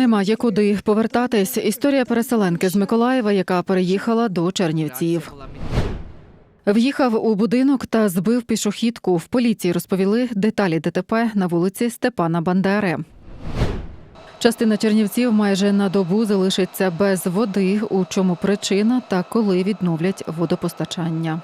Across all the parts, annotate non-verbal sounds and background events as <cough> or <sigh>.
Немає куди повертатись. Історія переселенки з Миколаєва, яка переїхала до Чернівців. В'їхав у будинок та збив пішохідку. В поліції розповіли деталі ДТП на вулиці Степана Бандери. Частина чернівців майже на добу залишиться без води. У чому причина та коли відновлять водопостачання.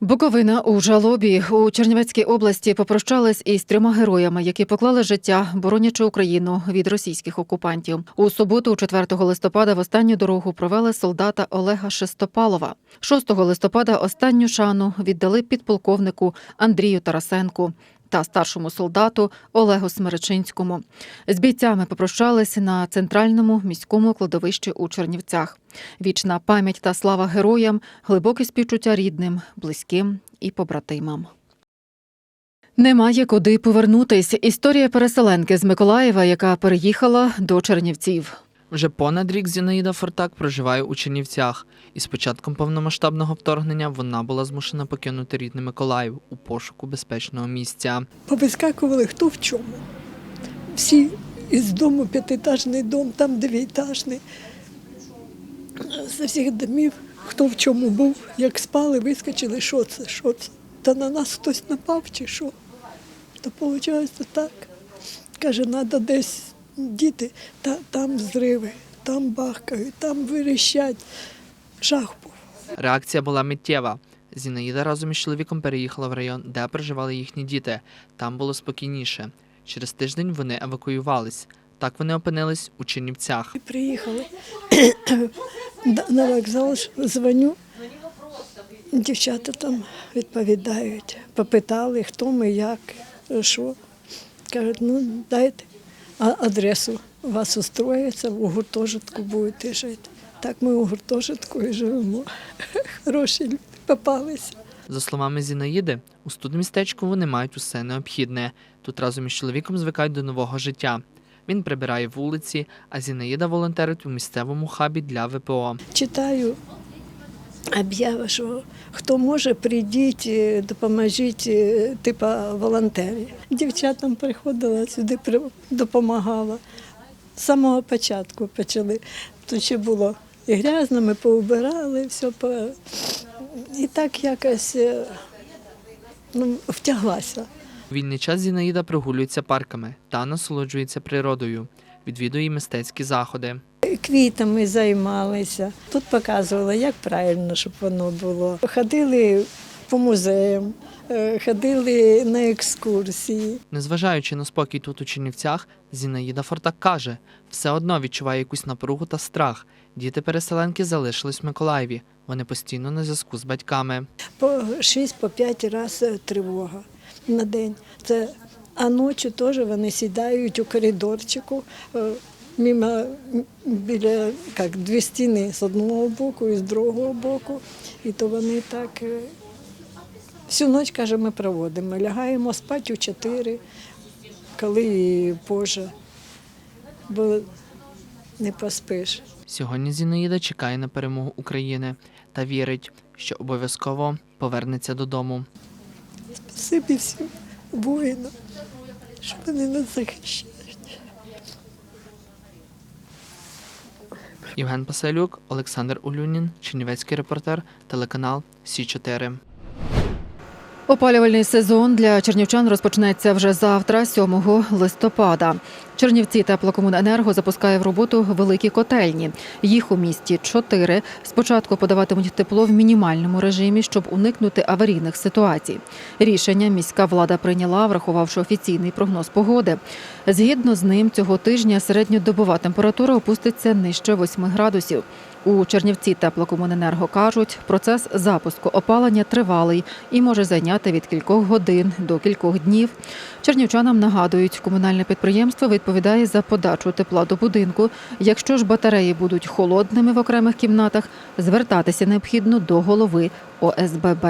Буковина у жалобі у Чернівецькій області попрощались із трьома героями, які поклали життя, боронячи Україну від російських окупантів. У суботу, 4 листопада, в останню дорогу провели солдата Олега Шестопалова. 6 листопада останню шану віддали підполковнику Андрію Тарасенку та старшому солдату Олегу Смеречинському. З бійцями попрощались на центральному міському кладовищі у Чернівцях. Вічна пам'ять та слава героям, глибоке співчуття рідним, близьким і побратимам. Немає куди повернутись. Історія переселенки з Миколаєва, яка переїхала до Чернівців. Вже понад рік Зінаїда Фортак проживає у Чернівцях, і з початком повномасштабного вторгнення вона була змушена покинути рідний Миколаїв у пошуку безпечного місця. Повискакували хто в чому. Всі із дому п'ятиэтажний дом, там дев'ятиэтажний. З всіх домів, хто в чому був, як спали, вискочили, що це, що це. Та на нас хтось напав чи що. То виходить так. Каже, треба десь діти, та, там зриви, там бахкають, там вирішать. Жах був. Реакція була миттєва. Зінаїда разом із чоловіком переїхала в район, де проживали їхні діти. Там було спокійніше. Через тиждень вони евакуювались. Так вони опинились у Чернівцях. Приїхали <coughs> на вокзал дзвоню. Дівчата там відповідають, попитали, хто ми, як, що. Кажуть, ну дайте а- адресу. Вас устроїться, у гуртожитку будете жити. Так ми у гуртожитку і живемо. <laughs> Хороші люди попалися. За словами Зінаїди, у студмістечку вони мають усе необхідне. Тут разом із чоловіком звикають до нового життя. Він прибирає вулиці, а Зінаїда волонтерить у місцевому хабі для ВПО. Читаю об'яви, що хто може, прийдіть, е, допоможіть, е, типа волонтерів. Дівчатам приходила сюди, допомагала. З самого початку почали. Тут ще було і грязно, ми поубирали, все і так якось е, ну, втяглася. Вільний час Зінаїда прогулюється парками та насолоджується природою, відвідує мистецькі заходи. Квітами займалися. Тут показували, як правильно, щоб воно було. Ходили по музеям, е, ходили на екскурсії. Незважаючи на спокій тут у Чернівцях, Зінаїда Фортак каже, все одно відчуває якусь напругу та страх. Діти-переселенки залишились в Миколаєві. Вони постійно на зв'язку з батьками. По 6 по 5 разів тривога на день. Це, а ночі теж вони сідають у коридорчику. Мимо біля як, дві стіни з одного боку і з другого боку. І то вони так е, всю ніч, каже, ми проводимо. Лягаємо спати у 4, коли і позже, бо не поспиш. Сьогодні Зінаїда чекає на перемогу України та вірить, що обов'язково повернеться додому. Спасибі всім воїнам, що вони нас захищають. Євген Паселюк, Олександр Улюнін, Чернівецький репортер, телеканал Сі 4 Опалювальний сезон для чернівчан розпочнеться вже завтра, 7 листопада. Чернівці теплокомуненерго запускає в роботу великі котельні. Їх у місті чотири. Спочатку подаватимуть тепло в мінімальному режимі, щоб уникнути аварійних ситуацій. Рішення міська влада прийняла, врахувавши офіційний прогноз погоди. Згідно з ним, цього тижня середньодобова температура опуститься нижче 8 градусів. У Чернівці теплокомуненерго кажуть, процес запуску опалення тривалий і може зайняти від кількох годин до кількох днів. Чернівчанам нагадують, комунальне підприємство відповідає за подачу тепла до будинку. Якщо ж батареї будуть холодними в окремих кімнатах, звертатися необхідно до голови ОСББ.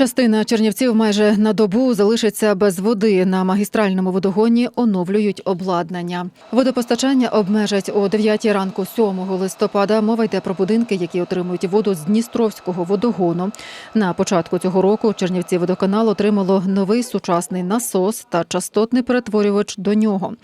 Частина чернівців майже на добу залишиться без води. На магістральному водогоні оновлюють обладнання. Водопостачання обмежать о 9 ранку 7 листопада. Мова йде про будинки, які отримують воду з Дністровського водогону. На початку цього року Чернівці водоканал отримало новий сучасний насос та частотний перетворювач до нього.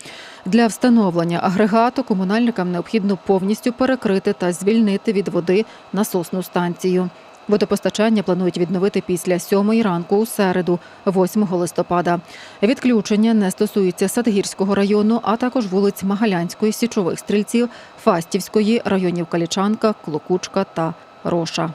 Для встановлення агрегату комунальникам необхідно повністю перекрити та звільнити від води насосну станцію. Водопостачання планують відновити після сьомої ранку у середу, 8 листопада. Відключення не стосується Садгірського району, а також вулиць Магалянської, Січових стрільців, Фастівської, районів Калічанка, Клокучка та Роша.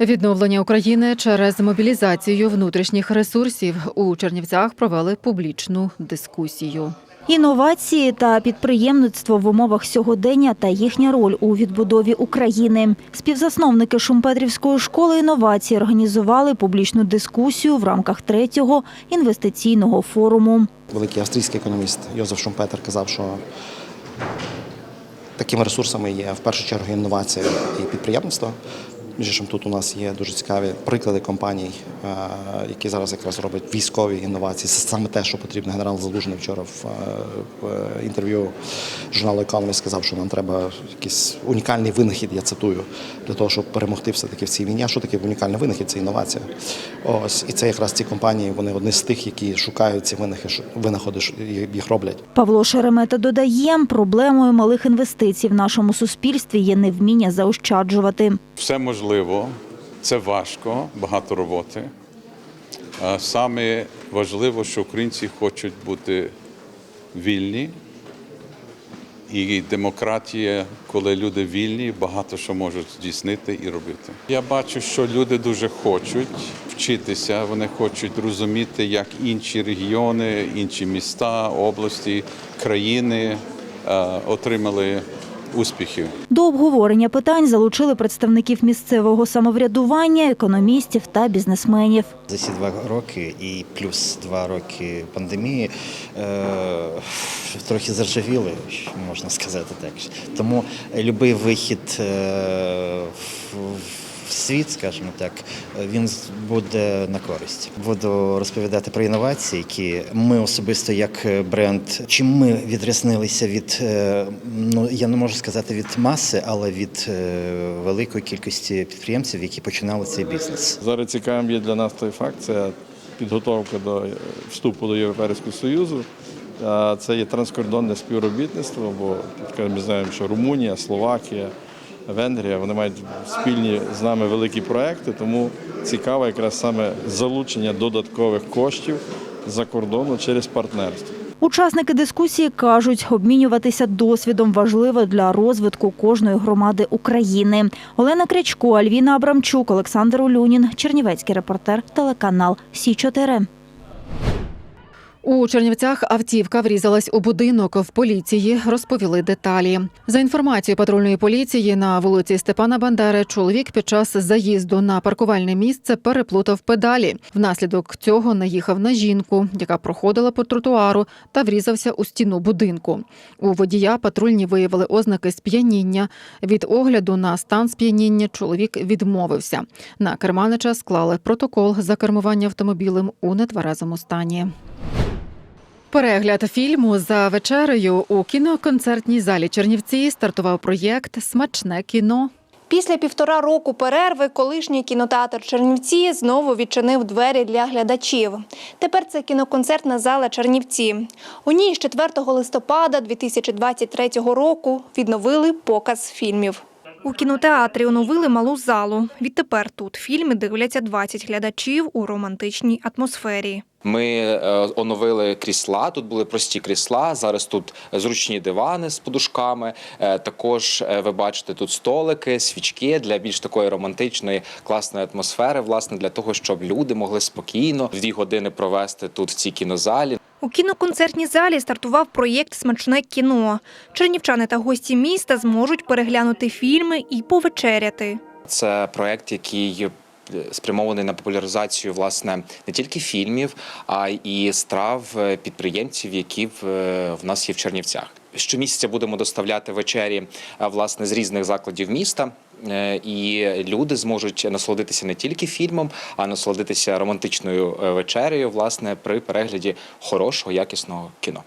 Відновлення України через мобілізацію внутрішніх ресурсів у Чернівцях провели публічну дискусію. Інновації та підприємництво в умовах сьогодення та їхня роль у відбудові України. Співзасновники Шумпетрівської школи інновацій організували публічну дискусію в рамках третього інвестиційного форуму. Великий австрійський економіст Йозеф Шумпетер казав, що такими ресурсами є в першу чергу інновація і підприємництво. Між іншим, тут у нас є дуже цікаві приклади компаній, е, які зараз якраз роблять військові інновації. Це саме те, що потрібно. Генерал Залужний вчора в, е, інтерв'ю журналу Economist сказав, що нам треба якийсь унікальний винахід, я цитую, для того, щоб перемогти все-таки в цій війні. А що таке унікальний винахід? Це інновація. Ось і це якраз ці компанії, вони одні з тих, які шукають ці винаходи, їх роблять. Павло Шеремета додає, проблемою малих інвестицій в нашому суспільстві є невміння заощаджувати. Все можливо, це важко, багато роботи. Саме важливо, що українці хочуть бути вільні. І демократія, коли люди вільні, багато що можуть здійснити і робити. Я бачу, що люди дуже хочуть вчитися, вони хочуть розуміти, як інші регіони, інші міста, області, країни е, отримали успіхів. До обговорення питань залучили представників місцевого самоврядування, економістів та бізнесменів. За ці два роки і плюс два роки пандемії е, трохи заржавіли, можна сказати так. Тому будь-який вихід е, в, в світ, скажімо так, він буде на користь. Буду розповідати про інновації, які ми особисто як бренд, чим ми відрізнилися від, е, ну я не можу сказати від маси, але від е, великої кількості підприємців, які починали цей бізнес. Зараз цікавим є для нас той факт, це підготовка до е, вступу до Європейського Союзу. Це є транскордонне співробітництво, бо ми знаємо, що Румунія, Словакія, Венгрія вони мають спільні з нами великі проекти, тому цікаво якраз саме залучення додаткових коштів за кордону через партнерство. Учасники дискусії кажуть, обмінюватися досвідом важливо для розвитку кожної громади України. Олена Крячко, Альвіна Абрамчук, Олександр Улюнін, Чернівецький репортер, телеканал Сі 4 У Чернівцях автівка врізалась у будинок. В поліції розповіли деталі. За інформацією патрульної поліції на вулиці Степана Бандери, чоловік під час заїзду на паркувальне місце переплутав педалі. Внаслідок цього наїхав на жінку, яка проходила по тротуару та врізався у стіну будинку. У водія патрульні виявили ознаки сп'яніння. Від огляду на стан сп'яніння чоловік відмовився. На керманича склали протокол за кермування автомобілем у нетверезому стані. Перегляд фільму за вечерею у кіноконцертній залі Чернівці стартував проєкт Смачне кіно. Після півтора року перерви колишній кінотеатр Чернівці знову відчинив двері для глядачів. Тепер це кіноконцертна зала Чернівці. У ній з 4 листопада 2023 року відновили показ фільмів. У кінотеатрі оновили малу залу. Відтепер тут фільми дивляться 20 глядачів у романтичній атмосфері. Ми е, оновили крісла. Тут були прості крісла. Зараз тут зручні дивани з подушками. Е, Також е, ви бачите тут столики, свічки для більш такої романтичної класної атмосфери, власне, для того, щоб люди могли спокійно дві години провести тут в цій кінозалі. У кіноконцертній залі стартував проєкт Смачне кіно. Чернівчани та гості міста зможуть переглянути фільми і повечеряти. Це проект, який спрямований на популяризацію власне не тільки фільмів, а й страв е, підприємців, які в, е, в нас є в Чернівцях. Щомісяця будемо доставляти вечері е, власне з різних закладів міста. і люди зможуть насолодитися не тільки фільмом, а насолодитися романтичною вечерею, власне, при перегляді хорошого якісного кіно.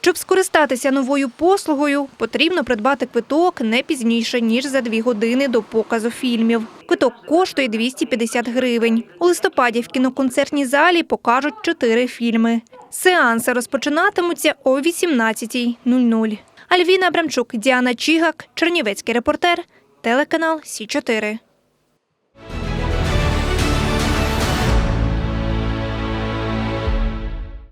Щоб скористатися новою послугою, потрібно придбати квиток не пізніше, ніж за дві години до показу фільмів. Квиток коштує 250 гривень. У листопаді в кіноконцертній залі покажуть чотири фільми. Сеанси розпочинатимуться о 18.00. Альвіна Абрамчук, Діана Чігак, Чернівецький репортер, телеканал Сі 4